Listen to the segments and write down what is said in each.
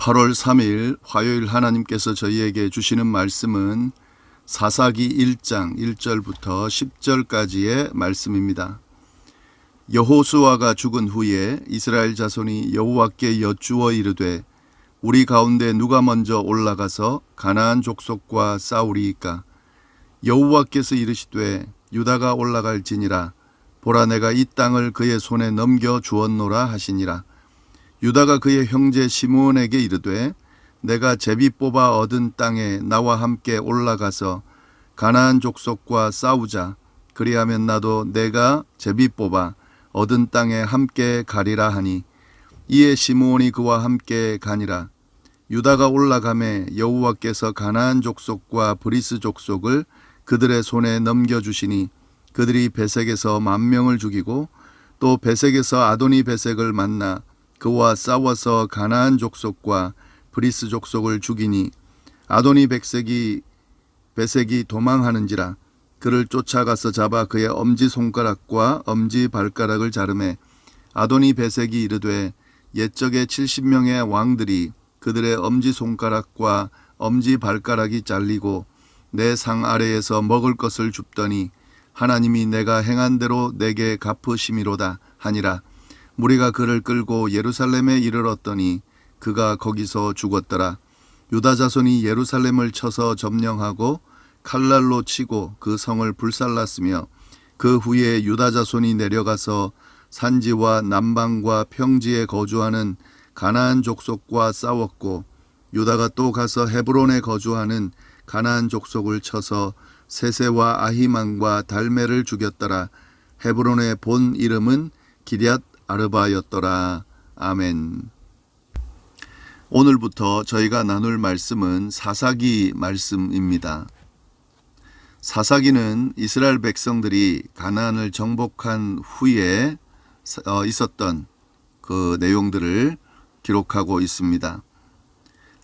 8월 3일 화요일 하나님께서 저희에게 주시는 말씀은 사사기 1장 1절부터 10절까지의 말씀입니다. 여호수아가 죽은 후에 이스라엘 자손이 여호와께 여쭈어 이르되 우리 가운데 누가 먼저 올라가서 가나안 족속과 싸우리이까? 여호와께서 이르시되 유다가 올라갈지니라. 보라 내가 이 땅을 그의 손에 넘겨 주었노라 하시니라 유다가 그의 형제 시므온에게 이르되 내가 제비 뽑아 얻은 땅에 나와 함께 올라가서 가나안 족속과 싸우자. 그리하면 나도 내가 제비 뽑아 얻은 땅에 함께 가리라 하니 이에 시므온이 그와 함께 가니라. 유다가 올라가매 여호와께서 가나안 족속과 브리스 족속을 그들의 손에 넘겨 주시니 그들이 베색에서 만 명을 죽이고 또 베색에서 아도니 베색을 만나 그와 싸워서 가나안 족속과 브리스 족속을 죽이니 아도니 백색이 베색이 도망하는지라 그를 쫓아가서 잡아 그의 엄지 손가락과 엄지 발가락을 자르매 아도니 베색이 이르되 옛적에 70명의 왕들이 그들의 엄지 손가락과 엄지 발가락이 잘리고 내 상 아래에서 먹을 것을 줍더니 하나님이 내가 행한 대로 내게 갚으심이로다 하니라 무리가 그를 끌고 예루살렘에 이르렀더니 그가 거기서 죽었더라. 유다 자손이 예루살렘을 쳐서 점령하고 칼날로 치고 그 성을 불살랐으며 그 후에 유다 자손이 내려가서 산지와 남방과 평지에 거주하는 가나안 족속과 싸웠고 유다가 또 가서 헤브론에 거주하는 가나안 족속을 쳐서 세세와 아히만과 달메를 죽였더라. 헤브론의 본 이름은 기럇 아르바였더라 아멘. 오늘부터 저희가 나눌 말씀은 사사기 말씀입니다. 사사기는 이스라엘 백성들이 가나안을 정복한 후에 어, 있었던 그 내용들을 기록하고 있습니다.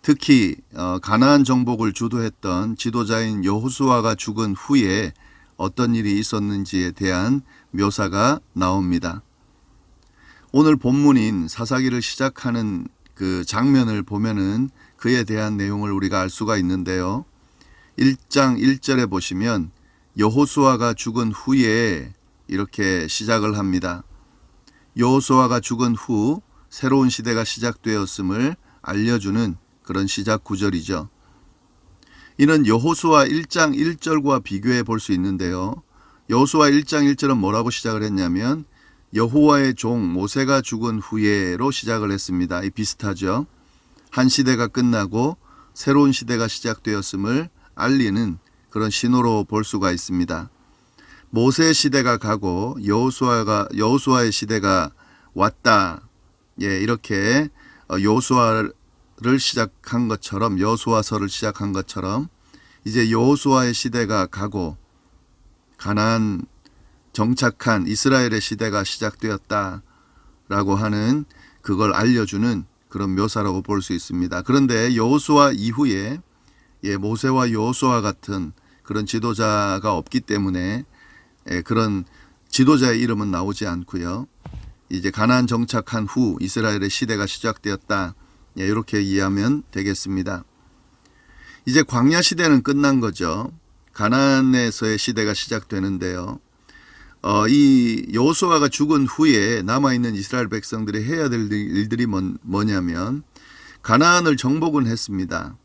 특히 어, 가나안 정복을 주도했던 지도자인 여호수아가 죽은 후에 어떤 일이 있었는지에 대한 묘사가 나옵니다. 오늘 본문인 사사기를 시작하는 그 장면을 보면은 그에 대한 내용을 우리가 알 수가 있는데요. 1장 1절에 보시면 여호수아가 죽은 후에 이렇게 시작을 합니다. 여호수아가 죽은 후 새로운 시대가 시작되었음을 알려주는 그런 시작 구절이죠. 이는 여호수아 1장 1절과 비교해 볼 수 있는데요. 여호수아 1장 1절은 뭐라고 시작을 했냐면 여호와의 종 모세가 죽은 후에로 시작을 했습니다. 이 비슷하죠. 한 시대가 끝나고 새로운 시대가 시작되었음을 알리는 그런 신호로 볼 수가 있습니다. 모세 시대가 가고 여호수아가 여호수아의 시대가 왔다. 예, 이렇게 여호수아를 시작한 것처럼 여호수아서를 시작한 것처럼 이제 여호수아의 시대가 가고 가나안 정착한 이스라엘의 시대가 시작되었다 라고 하는 그걸 알려주는 그런 묘사라고 볼 수 있습니다. 그런데 여호수아 이후에 예, 모세와 여호수아 같은 그런 지도자가 없기 때문에 예, 그런 지도자의 이름은 나오지 않고요. 이제 가나안 정착한 후 이스라엘의 시대가 시작되었다. 예, 이렇게 이해하면 되겠습니다. 이제 광야 시대는 끝난 거죠. 가나안에서의 시대가 시작되는데요. 어, 이 여호수아가 죽은 후에 남아 있는 이스라엘 백성들이 해야 될 일들이 뭐냐면 가나안을 정복은 했습니다.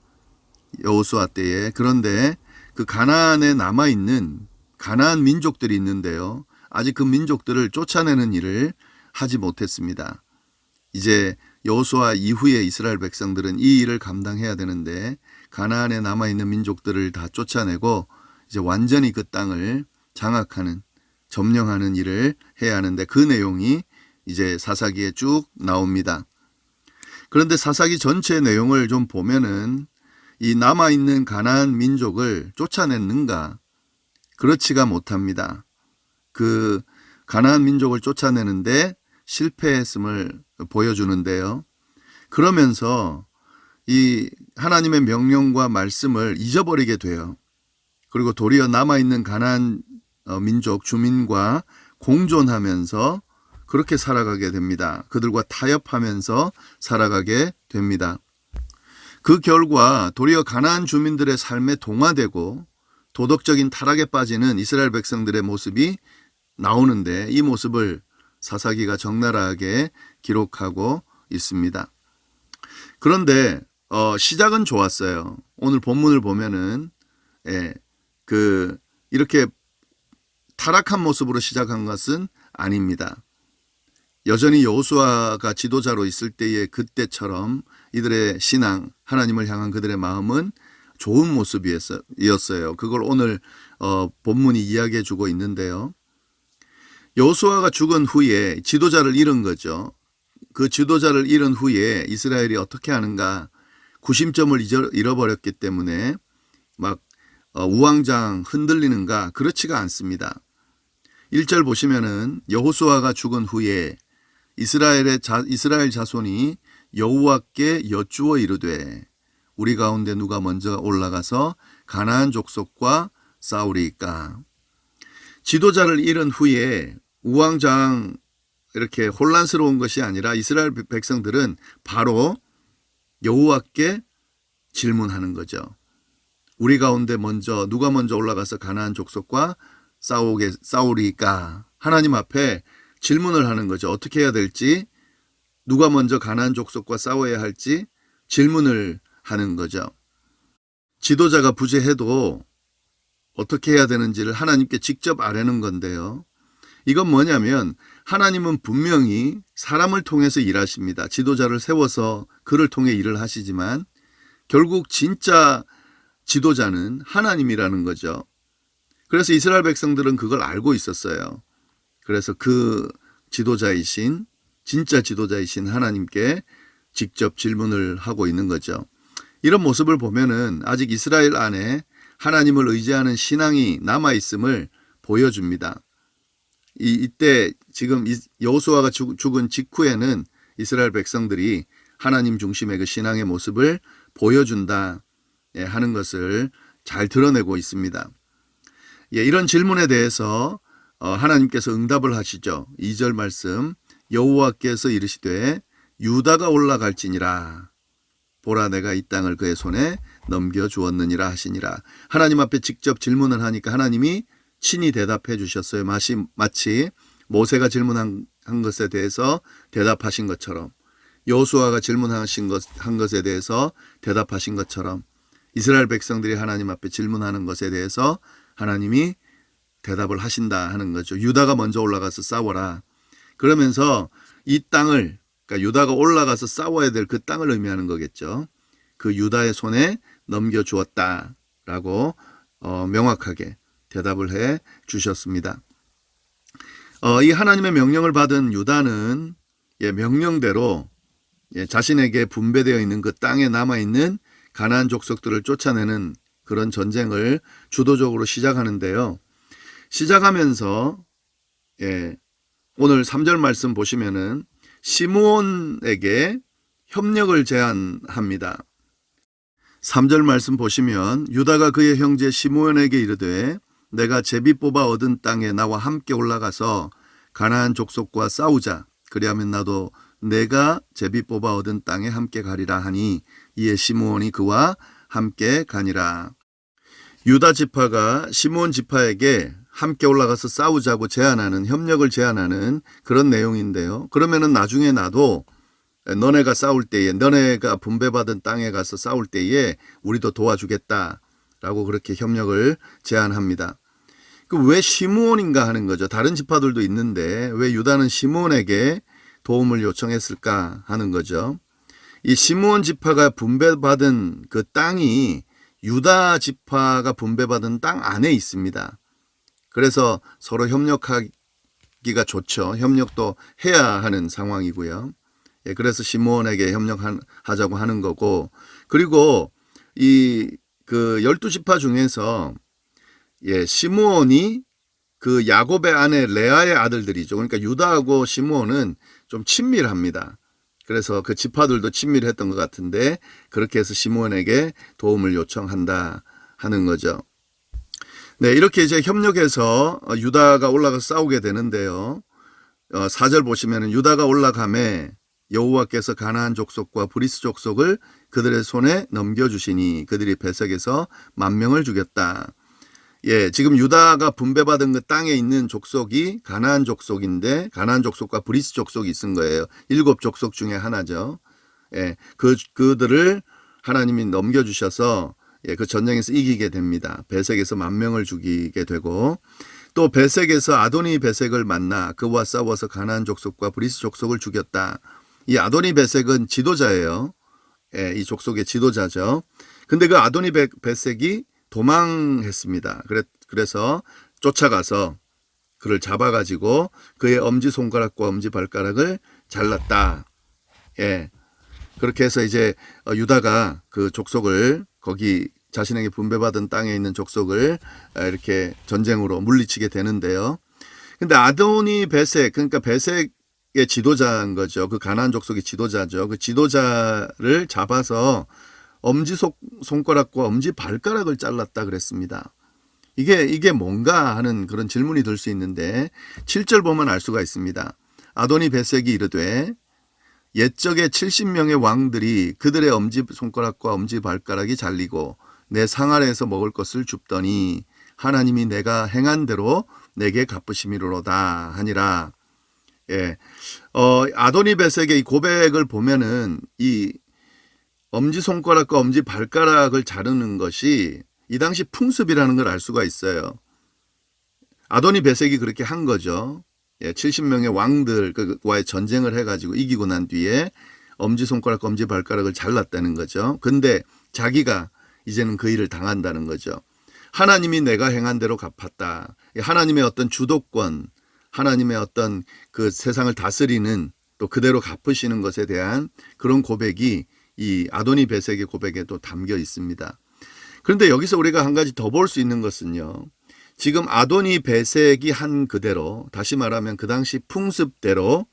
여호수아 때에 그런데 그 가나안에 남아 있는 가나안 민족들이 있는데요. 아직 그 민족들을 쫓아내는 일을 하지 못했습니다. 이제 여호수아 이후에 이스라엘 백성들은 이 일을 감당해야 되는데 가나안에 남아 있는 민족들을 다 쫓아내고 이제 완전히 그 땅을 장악하는 점령하는 일을 해야 하는데 그 내용이 이제 사사기에 쭉 나옵니다. 그런데 사사기 전체 내용을 좀 보면은 이 남아 있는 가나안 민족을 쫓아냈는가? 그렇지가 못합니다. 그 가나안 민족을 쫓아내는데 실패했음을 보여주는데요. 그러면서 이 하나님의 명령과 말씀을 잊어버리게 돼요. 그리고 도리어 남아 있는 가나안 어, 민족 주민과 공존하면서 그렇게 살아가게 됩니다. 그들과 타협하면서 살아가게 됩니다. 그 결과 도리어 가나안 주민들의 삶에 동화되고 도덕적인 타락에 빠지는 이스라엘 백성들의 모습이 나오는데 이 모습을 사사기가 적나라하게 기록하고 있습니다. 그런데 어, 시작은 좋았어요. 오늘 본문을 보면은 예, 그 이렇게 타락한 모습으로 시작한 것은 아닙니다. 여전히 여호수아가 지도자로 있을 때의 그때처럼 이들의 신앙, 하나님을 향한 그들의 마음은 좋은 모습이었어요. 그걸 오늘 어, 본문이 이야기해 주고 있는데요. 여호수아가 죽은 후에 지도자를 잃은 거죠. 그 지도자를 잃은 후에 이스라엘이 어떻게 하는가 구심점을 잃어버렸기 때문에 막 어, 우왕좌왕 흔들리는가 그렇지가 않습니다. 1절 보시면은 여호수아가 죽은 후에 이스라엘의 자, 이스라엘 자손이 여호와께 여쭈어 이르되 우리 가운데 누가 먼저 올라가서 가나안 족속과 싸우리까 지도자를 잃은 후에 우왕좌왕 이렇게 혼란스러운 것이 아니라 이스라엘 백성들은 바로 여호와께 질문하는 거죠. 우리 가운데 먼저 누가 먼저 올라가서 가나안 족속과 싸우게 싸우리까 하나님 앞에 질문을 하는 거죠. 어떻게 해야 될지 누가 먼저 가나안 족속과 싸워야 할지 질문을 하는 거죠. 지도자가 부재해도 어떻게 해야 되는지를 하나님께 직접 아뢰는 건데요. 이건 뭐냐면 하나님은 분명히 사람을 통해서 일하십니다. 지도자를 세워서 그를 통해 일을 하시지만 결국 진짜 지도자는 하나님이라는 거죠. 그래서 이스라엘 백성들은 그걸 알고 있었어요. 그래서 그 지도자이신 진짜 지도자이신 하나님께 직접 질문을 하고 있는 거죠. 이런 모습을 보면은 아직 이스라엘 안에 하나님을 의지하는 신앙이 남아 있음을 보여줍니다. 이, 이때 지금 이- 여호수아가 죽- 죽은 직후에는 이스라엘 백성들이 하나님 중심의 그 신앙의 모습을 보여준다 예, 하는 것을 잘 드러내고 있습니다. 예, 이런 질문에 대해서 어, 하나님께서 응답을 하시죠. 2절 말씀 여호와께서 이르시되 유다가 올라갈지니라 보라 내가 이 땅을 그의 손에 넘겨 주었느니라 하시니라. 하나님 앞에 직접 질문을 하니까 하나님이 친히 대답해 주셨어요. 마치, 마치 모세가 질문한 한 것에 대해서 대답하신 것처럼 여호수아가 질문하신 것, 한 것에 대해서 대답하신 것처럼 이스라엘 백성들이 하나님 앞에 질문하는 것에 대해서 하나님이 대답을 하신다 하는 거죠. 유다가 먼저 올라가서 싸워라. 그러면서 이 땅을 그러니까 유다가 올라가서 싸워야 될 그 땅을 의미하는 거겠죠. 그 유다의 손에 넘겨 주었다라고 어, 명확하게 대답을 해 주셨습니다. 어, 이 하나님의 명령을 받은 유다는 예, 명령대로 예, 자신에게 분배되어 있는 그 땅에 남아 있는 가나안 족속들을 쫓아내는 그런 전쟁을 주도적으로 시작하는데요. 시작하면서 예, 오늘 3절 말씀 보시면은 시므온에게 협력을 제안합니다. 3절 말씀 보시면 유다가 그의 형제 시므온에게 이르되 내가 제비 뽑아 얻은 땅에 나와 함께 올라가서 가나안 족속과 싸우자 그리하면 나도 내가 제비 뽑아 얻은 땅에 함께 가리라 하니 이에 시므온이 그와 함께 가니라. 유다 지파가 시므온 지파에게 함께 올라가서 싸우자고 제안하는 협력을 제안하는 그런 내용인데요. 그러면은 나중에 나도 너네가 싸울 때에 너네가 분배받은 땅에 가서 싸울 때에 우리도 도와주겠다라고 그렇게 협력을 제안합니다. 그왜 시므온인가 하는 거죠. 다른 지파들도 있는데 왜 유다는 시므온에게 도움을 요청했을까 하는 거죠. 이 시므온 지파가 분배받은 그 땅이 유다 지파가 분배받은 땅 안에 있습니다. 그래서 서로 협력하기가 좋죠. 협력도 해야 하는 상황이고요. 예, 그래서 시므온에게 협력하자고 하는 거고 그리고 이 그 열두 지파 중에서 예, 시므온이 그 야곱의 아내 레아의 아들들이죠. 그러니까 유다하고 시므온은 좀 친밀합니다. 그래서 그 지파들도 친밀했던 것 같은데 그렇게 해서 시므온에게 도움을 요청한다 하는 거죠. 네, 이렇게 이제 협력해서 어, 유다가 올라가서 싸우게 되는데요. 어, 4절 보시면은 유다가 올라감에 여호와께서 가나안 족속과 브리스 족속을 그들의 손에 넘겨 주시니 그들이 배색에서 만 명을 죽였다. 예, 지금 유다가 분배받은 그 땅에 있는 족속이 가나안 족속인데 가나안 족속과 브리스 족속이 있은 거예요. 일곱 족속 중에 하나죠. 예, 그 그들을 하나님이 넘겨 주셔서 예, 그 전쟁에서 이기게 됩니다. 배색에서 만 명을 죽이게 되고 또 배색에서 아도니 배색을 만나 그와 싸워서 가나안 족속과 브리스 족속을 죽였다. 이 아도니 배색은 지도자예요. 예, 이 족속의 지도자죠. 근데 그 아도니 배, 배색이 도망했습니다. 그래, 그래서 쫓아가서 그를 잡아가지고 그의 엄지 손가락과 엄지 발가락을 잘랐다. 예. 그렇게 해서 이제 어, 유다가 그 족속을 거기 자신에게 분배받은 땅에 있는 족속을 아, 이렇게 전쟁으로 물리치게 되는데요. 근데 아도니 베색 그러니까 베색의 지도자인 거죠. 그 가나안 족속의 지도자죠. 그 지도자를 잡아서 엄지 손- 손가락과 엄지 발가락을 잘랐다 그랬습니다. 이게 이게 뭔가 하는 그런 질문이 들 수 있는데 7절 보면 알 수가 있습니다. 아도니 베색이 이르되 옛적에 70명의 왕들이 그들의 엄지 손가락과 엄지 발가락이 잘리고 내 상아래에서 먹을 것을 줍더니 하나님이 내가 행한 대로 내게 갚으심이로다 하니라. 예. 어, 아도니 베색의 이 고백을 보면은 이 엄지 손가락과 엄지 발가락을 자르는 것이 이 당시 풍습이라는 걸 알 수가 있어요. 아도니 베색이 그렇게 한 거죠. 예, 70명의 왕들과의 전쟁을 해가지고 이기고 난 뒤에 엄지 손가락, 엄지 발가락을 잘랐다는 거죠. 근데 자기가 이제는 그 일을 당한다는 거죠. 하나님이 내가 행한 대로 갚았다. 하나님의 어떤 주도권, 하나님의 어떤 그 세상을 다스리는 또 그대로 갚으시는 것에 대한 그런 고백이 이 아도니 베색의 고백에도 담겨 있습니다. 그런데 여기서 우리가 한 가지 더 볼 수 있는 것은요. 지금 아도니 베색이 한 그대로 다시 말하면 그 당시 풍습대로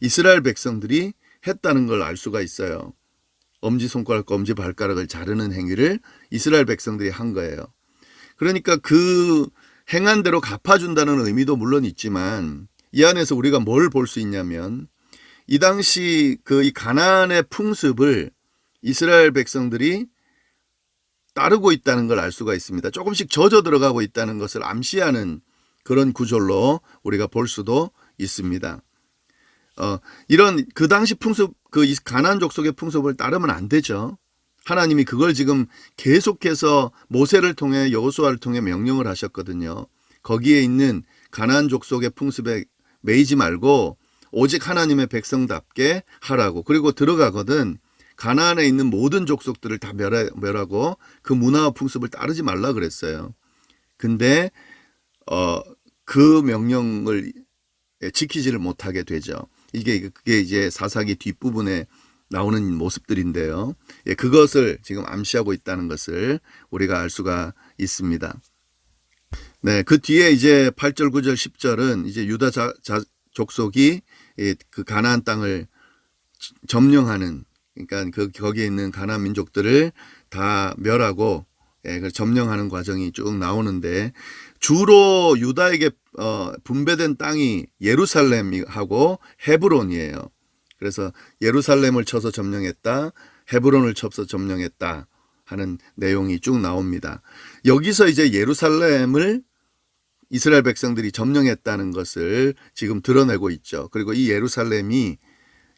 이스라엘 백성들이 했다는 걸 알 수가 있어요. 엄지 손가락과 엄지 발가락을 자르는 행위를 이스라엘 백성들이 한 거예요. 그러니까 그 행한 대로 갚아준다는 의미도 물론 있지만 이 안에서 우리가 뭘 볼 수 있냐면 이 당시 그 이 가나안의 풍습을 이스라엘 백성들이 따르고 있다는 걸 알 수가 있습니다. 조금씩 젖어 들어가고 있다는 것을 암시하는 그런 구절로 우리가 볼 수도 있습니다. 어, 이런 그 당시 풍습, 그이 가나안 족속의 풍습을 따르면 안 되죠. 하나님이 그걸 지금 계속해서 모세를 통해 여호수아를 통해 명령을 하셨거든요. 거기에 있는 가나안 족속의 풍습에 매이지 말고 오직 하나님의 백성답게 하라고. 그리고 들어가거든 가나안에 있는 모든 족속들을 다 멸하, 멸하 고 그 문화와 풍습을 따르지 말라 그랬어요. 근데 어, 그 명령을 지키지를 못하게 되죠. 이게 그게 이제 사사기 뒷부분에 나오는 모습들인데요. 예, 그것을 지금 암시하고 있다는 것을 우리가 알 수가 있습니다. 네, 그 뒤에 이제 8절, 9절, 10절은 이제 유다 자, 자, 족속이 이, 그 가나안 땅을 점령하는 그러니까 그 거기에 있는 가나안 민족들을 다 멸하고 예, 그 점령하는 과정이 쭉 나오는데 주로 유다에게 어, 분배된 땅이 예루살렘하고 헤브론이에요. 그래서 예루살렘을 쳐서 점령했다, 헤브론을 쳐서 점령했다 하는 내용이 쭉 나옵니다. 여기서 이제 예루살렘을 이스라엘 백성들이 점령했다는 것을 지금 드러내고 있죠. 그리고 이 예루살렘이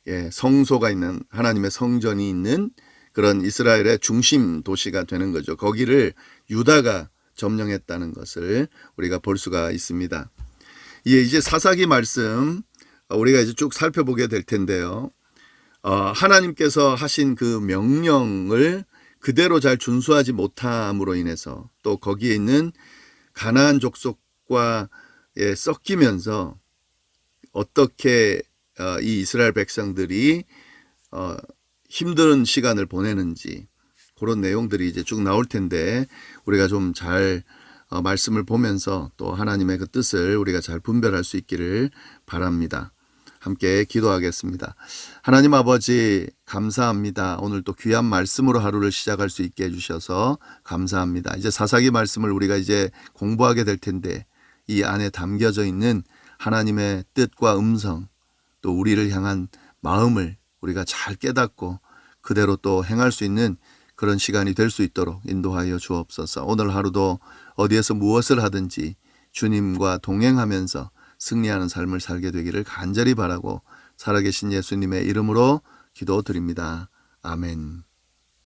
예, 성소가 있는 하나님의 성전이 있는 그런 이스라엘의 중심 도시가 되는 거죠. 거기를 유다가 점령했다는 것을 우리가 볼 수가 있습니다. 예, 이제 사사기 말씀 우리가 이제 쭉 살펴보게 될 텐데요. 어, 하나님께서 하신 그 명령을 그대로 잘 준수하지 못함으로 인해서 또 거기에 있는 가나안 족속과 예, 섞이면서 어떻게 어, 이 이스라엘 백성들이 어, 힘든 시간을 보내는지 그런 내용들이 이제 쭉 나올 텐데 우리가 좀잘 어, 말씀을 보면서 또 하나님의 그 뜻을 우리가 잘 분별할 수 있기를 바랍니다. 함께 기도하겠습니다. 하나님 아버지 감사합니다. 오늘 또 귀한 말씀으로 하루를 시작할 수 있게 해주셔서 감사합니다. 이제 사사기 말씀을 우리가 이제 공부하게 될 텐데 이 안에 담겨져 있는 하나님의 뜻과 음성 또 우리를 향한 마음을 우리가 잘 깨닫고 그대로 또 행할 수 있는 그런 시간이 될 수 있도록 인도하여 주옵소서. 오늘 하루도 어디에서 무엇을 하든지 주님과 동행하면서 승리하는 삶을 살게 되기를 간절히 바라고 살아계신 예수님의 이름으로 기도드립니다. 아멘.